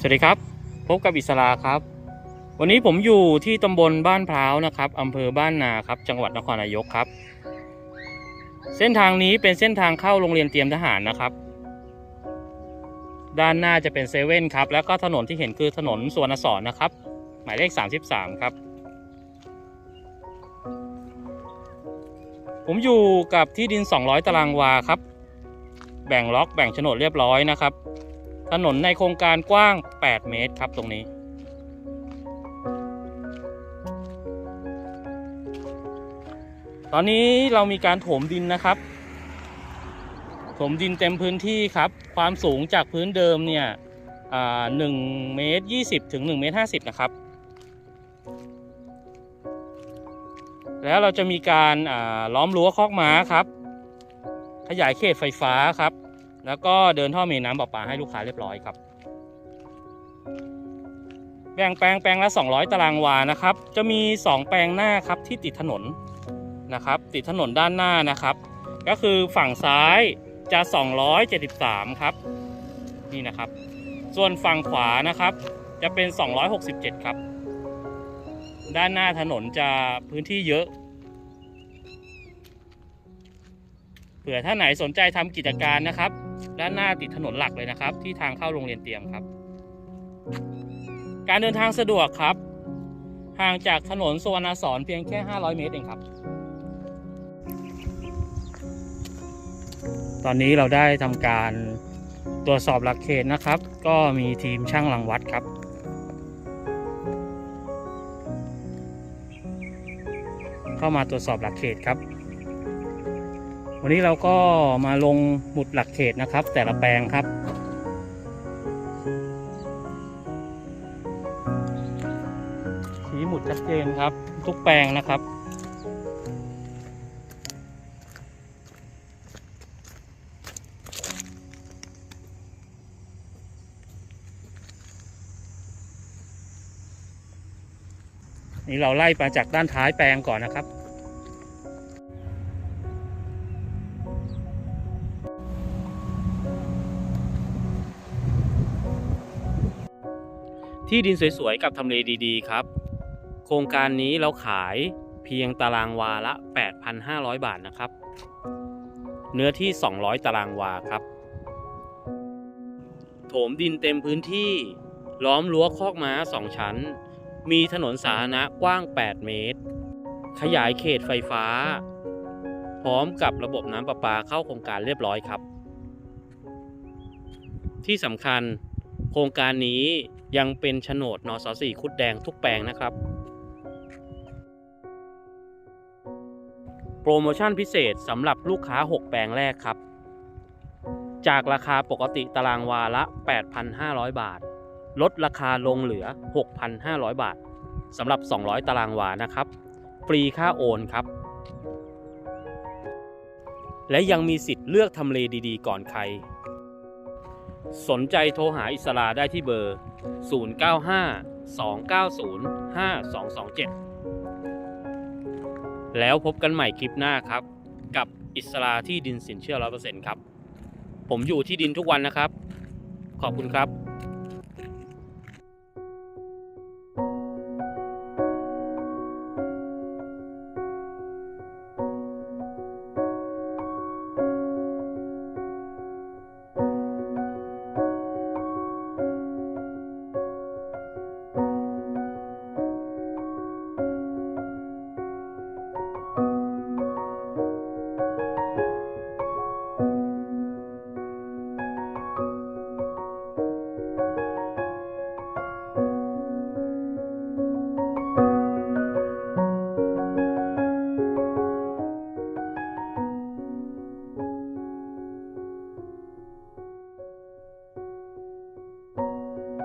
สวัสดีครับ พบกับอิสราครับ วันนี้ผมอยู่ที่ตำบลบ้านพร้าวนะครับอำเภอบ้านนาครับ จังหวัดนครนายกครับ เส้นทางนี้เป็นเส้นทางเข้าโรงเรียนเตรียมทหารนะครับ ด้านหน้าจะเป็นเซเว่นครับ แล้วก็ถนนที่เห็นคือถนนสวนสอนนะครับ หมายเลข 33 ครับ ผมอยู่กับที่ดิน 200 ตารางวาครับ แบ่งล็อกแบ่งโฉนดเรียบร้อยนะครับ ถนนในโครงการกว้าง 8 เมตรครับตรงนี้ ตอนนี้เรามีการถมดินนะครับ ถมดินเต็มพื้นที่ครับ ความสูงจากพื้นเดิมเนี่ยอ่า1เมตร20ถึง1เมตร50นะครับ แล้วเราจะมีการาล้อมรั้วคอกม้าครับ ขยายเขตไฟฟ้าครับ แล้วก็เดินท่อเมนน้ำประปาให้ลูกค้าเรียบร้อยครับแบ่งแปลงแปลงละ 200 ตารางวานะครับ จะมี 2 แปลงหน้าครับที่ติดถนนนะครับ ติดถนนด้านหน้านะครับ ก็คือฝั่งซ้ายจะ 273 ครับ นี่นะครับ ส่วนฝั่งขวานะครับ จะเป็น 267 ครับ ด้านหน้าถนนจะพื้นที่เยอะ เผื่อถ้าไหนสนใจทำกิจการนะครับ ด้านหน้าติดถนนหลักเลยนะครับ ที่ทางเข้าโรงเรียนเตรียมครับ การเดินทางสะดวกครับ ห่างจากถนนสวนสอนเพียงแค่ 500 เมตรเองครับ ตอนนี้เราได้ทำการตรวจสอบหลักเขตนะครับ ก็มีทีมช่างรังวัดครับเข้ามาตรวจสอบหลักเขตครับ วันนี้เราก็มาลงหมุดหลักเขตนะครับ แต่ละแปลงครับ ชี้หมุดชัดเจนครับ ทุกแปลงนะครับนี่เราไล่มาจากด้านท้ายแปลงก่อนนะครับ ที่ดินสวยๆ กับทำเลดีๆ ครับ โครงการนี้เราขายเพียงตารางวาละ 8,500 บาทนะครับ เนื้อที่ 200 ตารางวาครับ โถมดินเต็มพื้นที่ ล้อมรั้วคอกม้า 2 ชั้น มีถนนสาธารณะกว้าง 8 เมตร ขยายเขตไฟฟ้า พร้อมกับระบบน้ำประปาเข้าโครงการเรียบร้อยครับ ที่สำคัญ โครงการนี้ยังเป็นโฉนดนสสี่คุดแดงทุกแปลงนะครับ โปรโมชั่นพิเศษสำหรับลูกค้า 6 แปลงแรกครับ จากราคาปกติตารางวาละ 8,500 บาท ลดราคาลงเหลือ 6,500 บาทสำหรับ 200 ตารางวานะครับ ฟรีค่าโอนครับ และยังมีสิทธิ์เลือกทำเลดีๆ ก่อนใคร สนใจโทรหาอิสราได้ที่เบอร์ 095 290 5227 แล้วพบกันใหม่คลิปหน้าครับ กับอิสราที่ดินสินเชื่อ 100%ครับ ผมอยู่ที่ดินทุกวันนะครับ ขอบคุณครับ